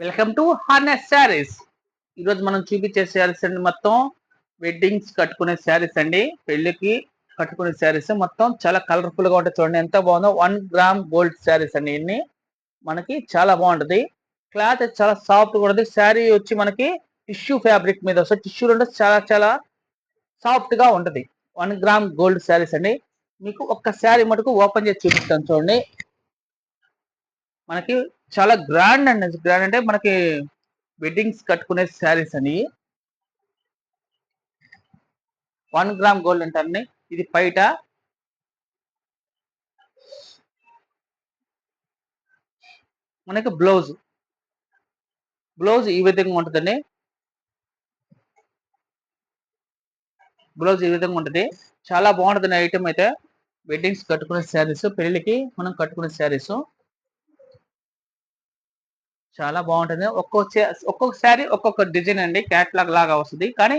Welcome to harness saris ఈరోజు మనం చూపించే శారీస్ అండి మొత్తం. వెడ్డింగ్స్ కట్టుకునే శారీస్ అండి. పెళ్ళికి కట్టుకునే శారీస్ మొత్తం చాలా కలర్ఫుల్గా ఉంటాయి చూడండి. ఎంత బాగుందో వన్ గ్రామ్ గోల్డ్ శారీస్ అండి ఇన్ని. మనకి చాలా బాగుంటది. క్లాత్ చాలా సాఫ్ట్గా ఉంటుంది. శారీ వచ్చి మనకి టిష్యూ ఫ్యాబ్రిక్ మీద వస్తుంది. టిష్యూలు ఉంటే చాలా చాలా సాఫ్ట్గా ఉంటుంది. వన్ గ్రామ్ గోల్డ్ శారీస్ అండి. మీకు ఒక్క శారీ మటుకు ఓపెన్ చేసి చూపిస్తాను చూడండి. మనకి చాలా గ్రాండ్ అండి. గ్రాండ్ అంటే మనకి వెడ్డింగ్స్ కట్టుకునే శారీస్ అని. వన్ గ్రామ్ గోల్డ్ అంటారండి ఇది బయట. మనకి బ్లౌజ్ బ్లౌజ్ ఈ విధంగా ఉంటుందండి. బ్లౌజ్ ఈ విధంగా ఉంటుంది. చాలా బాగుంటుంది ఐటమ్ అయితే. వెడ్డింగ్స్ కట్టుకునే శారీస్ పెళ్ళికి మనం కట్టుకునే శారీస్ చాలా బాగుంటుంది. ఒక్కొక్క ఒక్కొక్కసారి ఒక్కొక్క డిజైన్ అండి క్యాట్లాగ్ లాగా వస్తుంది. కానీ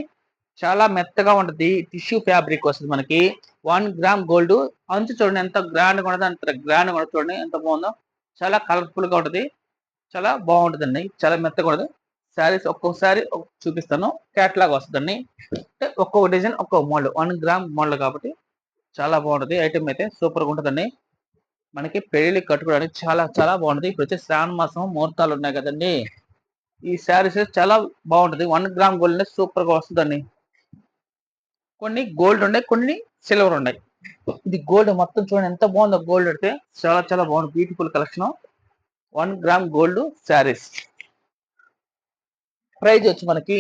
చాలా మెత్తగా ఉంటుంది. టిష్యూ ఫ్యాబ్రిక్ వస్తుంది మనకి. One gram gold. అంచు చూడండి ఎంత గ్రాండ్గా ఉంటుంది అంత గ్రాండ్గా ఉంటుంది చూడండి ఎంత బాగుందో. చాలా కలర్ఫుల్గా ఉంటుంది. చాలా బాగుంటుందండి. చాలా మెత్తగా ఉంటుంది. శారీస్ ఒక్కొక్కసారి చూపిస్తాను. క్యాట్లాగ్ వస్తుందండి. అంటే ఒక్కొక్క డిజైన్ ఒక్కొక్క మోడల్. వన్ గ్రామ్ మోడల్ కాబట్టి చాలా బాగుంటుంది. ఐటమ్ అయితే సూపర్గా ఉంటుందండి. మనకి పెళ్ళి కట్టుకోవడానికి చాలా చాలా బాగుంటుంది. ఇప్పుడు వచ్చే శ్రావణ మాసం ముహూర్తాలు ఉన్నాయి కదండి. ఈ శారీస్ చాలా బాగుంటుంది. వన్ గ్రామ్ గోల్డ్ సూపర్గా వస్తుందండి. కొన్ని గోల్డ్ ఉన్నాయి కొన్ని సిల్వర్ ఉన్నాయి. ఇది గోల్డ్ మొత్తం చూడండి ఎంత బాగుందో గోల్డ్ అయితే చాలా చాలా బాగుంది. Beautiful collection one gram gold sarees. Price వచ్చి మనకి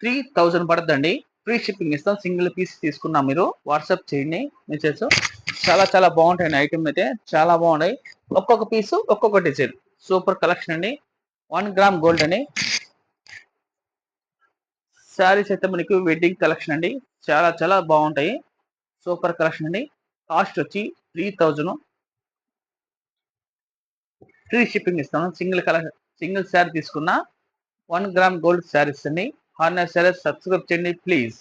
త్రీ థౌజండ్ పడుతుందండి. ఫ్రీ షిప్పింగ్ ఇస్తాం. సింగిల్ పీస్ తీసుకున్నా మీరు. వాట్సాప్ చేయండి. మెసేజ్. చాలా చాలా బాగుంటాయి ఐటమ్ అయితే. చాలా బాగున్నాయి. ఒక్కొక్క పీసు ఒక్కొక్క డిజైన్. సూపర్ కలెక్షన్ అండి. వన్ గ్రామ్ గోల్డ్ అని శారీస్ అయితే మనకి వెడ్డింగ్ కలెక్షన్ అండి. చాలా చాలా బాగుంటాయి. సూపర్ కలెక్షన్ అండి. కాస్ట్ వచ్చి త్రీ థౌజండ్ ఫ్రీ షిప్పింగ్ ఇస్తాను. సింగిల్ కలర్ సింగిల్ శారీ తీసుకున్న. వన్ గ్రామ్ గోల్డ్ శారీస్ అండి. హార్నర్ శారీస్ సబ్స్క్రైబ్ చేయండి ప్లీజ్.